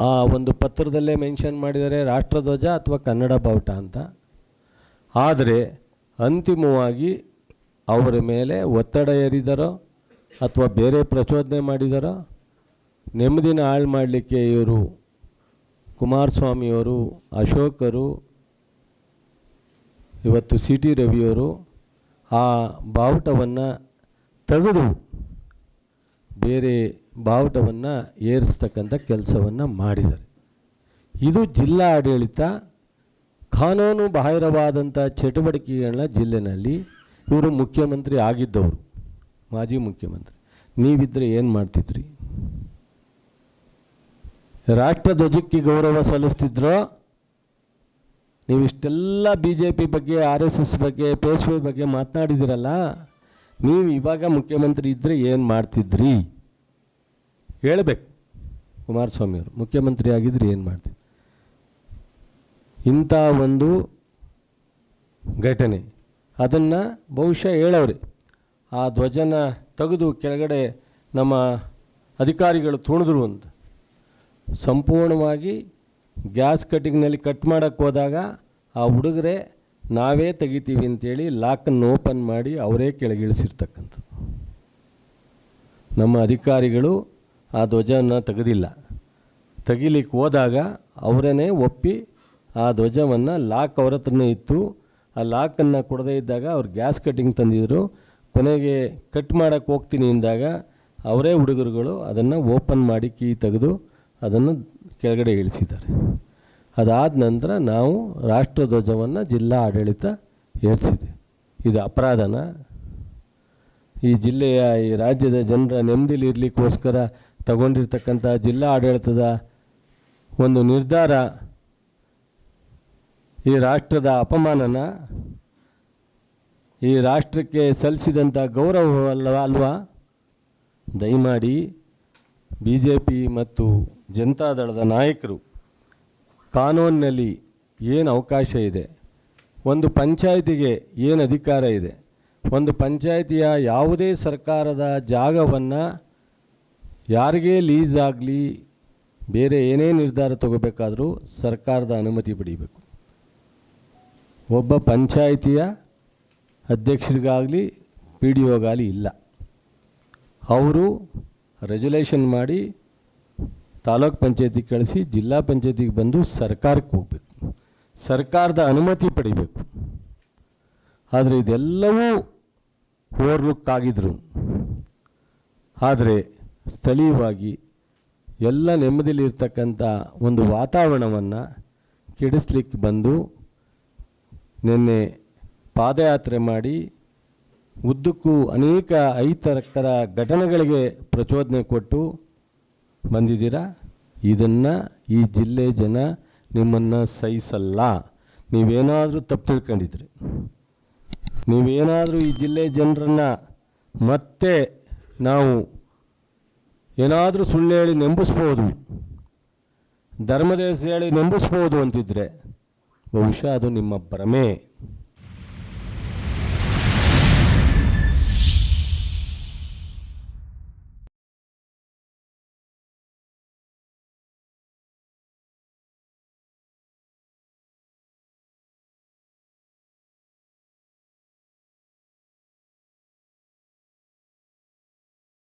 ಆ ಒಂದು ಪತ್ರದಲ್ಲೇ ಮೆನ್ಷನ್ ಮಾಡಿದರೆ ರಾಷ್ಟ್ರಧ್ವಜ ಅಥವಾ ಕನ್ನಡ ಬಾವುಟ ಅಂತ. ಆದರೆ ಅಂತಿಮವಾಗಿ ಅವರ ಮೇಲೆ ಒತ್ತಡ ಏರಿದರೋ ಅಥವಾ ಬೇರೆ ಪ್ರಚೋದನೆ ಮಾಡಿದರೋ ನೆಮ್ಮದಿನ ಹಾಳು ಮಾಡಲಿಕ್ಕೆ ಇವರು ಕುಮಾರಸ್ವಾಮಿಯವರು, ಅಶೋಕರು, ಇವತ್ತು ಸಿ ಟಿ ರವಿಯವರು ಆ ಬಾವುಟವನ್ನು ತೆಗೆದು ಬೇರೆ ಬಾವುಟವನ್ನು ಏರಿಸ್ತಕ್ಕಂಥ ಕೆಲಸವನ್ನು ಮಾಡಿದ್ದಾರೆ. ಇದು ಜಿಲ್ಲಾ ಆಡಳಿತ, ಕಾನೂನು ಬಾಹಿರವಾದಂಥ ಚಟುವಟಿಕೆಗಳನ್ನ ಜಿಲ್ಲೆನಲ್ಲಿ ಇವರು ಮುಖ್ಯಮಂತ್ರಿ ಆಗಿದ್ದವರು, ಮಾಜಿ ಮುಖ್ಯಮಂತ್ರಿ. ನೀವಿದ್ದರೆ ಏನು ಮಾಡ್ತಿದ್ರಿ? ರಾಷ್ಟ್ರಧ್ವಜಕ್ಕೆ ಗೌರವ ಸಲ್ಲಿಸ್ತಿದ್ರೋ? ನೀವಿಷ್ಟೆಲ್ಲ ಬಿ ಜೆ ಪಿ ಬಗ್ಗೆ, ಆರ್ ಎಸ್ ಎಸ್ ಬಗ್ಗೆ ಪೇಸ್ಬುಕ್ ಬಗ್ಗೆ ಮಾತನಾಡಿದಿರಲ್ಲ? ನೀವು ಇವಾಗ ಮುಖ್ಯಮಂತ್ರಿ ಇದ್ದರೆ ಏನು ಮಾಡ್ತಿದ್ರಿ? ಹೇಳಬೇಕು. ಕುಮಾರಸ್ವಾಮಿ ಅವರು ಮುಖ್ಯಮಂತ್ರಿ ಆಗಿದ್ರೆ ಏನು ಮಾಡ್ತೀವಿ ಇಂಥ ಒಂದು ಘಟನೆ, ಅದನ್ನು ಬಹುಶಃ ಹೇಳವ್ರಿ. ಆ ಧ್ವಜನ ತೆಗೆದು ಕೆಳಗಡೆ ನಮ್ಮ ಅಧಿಕಾರಿಗಳು ತುಣಿದ್ರು ಅಂತ. ಸಂಪೂರ್ಣವಾಗಿ ಗ್ಯಾಸ್ ಕಟ್ಟಿಂಗ್ನಲ್ಲಿ ಕಟ್ ಮಾಡೋಕ್ಕೆ ಹೋದಾಗ ಆ ಹುಡುಗರೆ ನಾವೇ ತೆಗಿತೀವಿ ಅಂತೇಳಿ ಲಾಕನ್ನು ಓಪನ್ ಮಾಡಿ ಅವರೇ ಕೆಳಗಿಳಿಸಿರ್ತಕ್ಕಂಥದ್ದು. ನಮ್ಮ ಅಧಿಕಾರಿಗಳು ಆ ಧ್ವಜವನ್ನು ತೆಗೆದಿಲ್ಲ. ತೆಗಿಲಿಕ್ಕೆ ಹೋದಾಗ ಅವರೇ ಒಪ್ಪಿ ಆ ಧ್ವಜವನ್ನು ಲಾಕ್ ಅವ್ರ ಹತ್ರನೇ ಇತ್ತು. ಆ ಲಾಕನ್ನು ಕೊಡದೇ ಇದ್ದಾಗ ಅವ್ರು ಗ್ಯಾಸ್ ಕಟ್ಟಿಂಗ್ ತಂದಿದ್ದರು ಕೊನೆಗೆ ಕಟ್ ಮಾಡೋಕ್ಕೆ ಹೋಗ್ತೀನಿ ಅಂದಾಗ ಅವರೇ ಹುಡುಗರುಗಳು ಅದನ್ನು ಓಪನ್ ಮಾಡಿ ಕೀ ತೆಗೆದು ಅದನ್ನು ಕೆಳಗಡೆ ಇಳಿಸಿದ್ದಾರೆ. ಅದಾದ ನಂತರ ನಾವು ರಾಷ್ಟ್ರಧ್ವಜವನ್ನು ಜಿಲ್ಲಾ ಆಡಳಿತ ಏರಿಸಿದೆ. ಇದು ಅಪರಾಧನ? ಈ ಜಿಲ್ಲೆಯ ಈ ರಾಜ್ಯದ ಜನರ ನೆಮ್ಮದಿಲಿ ಇರಲಿಕ್ಕೋಸ್ಕರ ತಗೊಂಡಿರ್ತಕ್ಕಂಥ ಜಿಲ್ಲಾ ಆಡಳಿತದ ಒಂದು ನಿರ್ಧಾರ ಈ ರಾಷ್ಟ್ರದ ಅಪಮಾನನ ಈ ರಾಷ್ಟ್ರಕ್ಕೆ ಸಲ್ಲಿಸಿದಂಥ ಗೌರವ ಅಲ್ವಾ ಅಲ್ವಾ? ದಯಮಾಡಿ ಬಿ ಜೆ ಪಿ ಮತ್ತು ಜನತಾದಳದ ನಾಯಕರು ಕಾನೂನಿನಲ್ಲಿ ಏನು ಅವಕಾಶ ಇದೆ? ಒಂದು ಪಂಚಾಯಿತಿಗೆ ಏನು ಅಧಿಕಾರ ಇದೆ? ಒಂದು ಪಂಚಾಯಿತಿಯ ಯಾವುದೇ ಸರ್ಕಾರದ ಜಾಗವನ್ನು ಯಾರಿಗೇ ಲೀಸ್ ಆಗಲಿ, ಬೇರೆ ಏನೇ ನಿರ್ಧಾರ ತಗೋಬೇಕಾದರೂ ಸರ್ಕಾರದ ಅನುಮತಿ ಪಡೀಬೇಕು. ಒಬ್ಬ ಪಂಚಾಯಿತಿಯ ಅಧ್ಯಕ್ಷರಿಗಾಗಲಿ, ಪಿ ಡಿ ಒಗಾಗಲಿ ಇಲ್ಲ. ಅವರು ರೆಜುಲೇಷನ್ ಮಾಡಿ ತಾಲೂಕ್ ಪಂಚಾಯತಿಗೆ ಕಳಿಸಿ, ಜಿಲ್ಲಾ ಪಂಚಾಯತಿಗೆ ಬಂದು ಸರ್ಕಾರಕ್ಕೆ ಹೋಗಬೇಕು. ಸರ್ಕಾರದ ಅನುಮತಿ ಪಡಿಬೇಕು. ಆದರೆ ಇದೆಲ್ಲವೂ ಓವರ್ಲುಕ್ ಆಗಿದ್ರು. ಆದರೆ ಸ್ಥಳೀಯವಾಗಿ ಎಲ್ಲ ನೆಮ್ಮದಿಯಲ್ಲಿರ್ತಕ್ಕಂಥ ಒಂದು ವಾತಾವರಣವನ್ನು ಕೆಡಿಸ್ಲಿಕ್ಕೆ ಬಂದು ನಿನ್ನೆ ಪಾದಯಾತ್ರೆ ಮಾಡಿ ಉದ್ದಕ್ಕೂ ಅನೇಕ ಐತರಕ್ಕರ ಘಟನೆಗಳಿಗೆ ಪ್ರಚೋದನೆ ಕೊಟ್ಟು ಬಂದಿದ್ದೀರಾ? ಇದನ್ನು ಈ ಜಿಲ್ಲೆ ಜನ ನಿಮ್ಮನ್ನು ಸಹಿಸಲ್ಲ. ನೀವೇನಾದರೂ ತಪ್ಪು ತಿಳ್ಕೊಂಡಿದ್ರಿ. ನೀವೇನಾದರೂ ಈ ಜಿಲ್ಲೆ ಜನರನ್ನು ಮತ್ತೆ ನಾವು ಏನಾದರೂ ಸುಳ್ಳು ಹೇಳಿ ನೆಂಬಿಸ್ಬೋದು. ಧರ್ಮದ ಹೆಸರು ಹೇಳಿ ನೆಂಬಿಸ್ಬೋದು ಅಂತಿದ್ರೆ ಬಹುಶಃ ಅದು ನಿಮ್ಮ ಭ್ರಮೆ.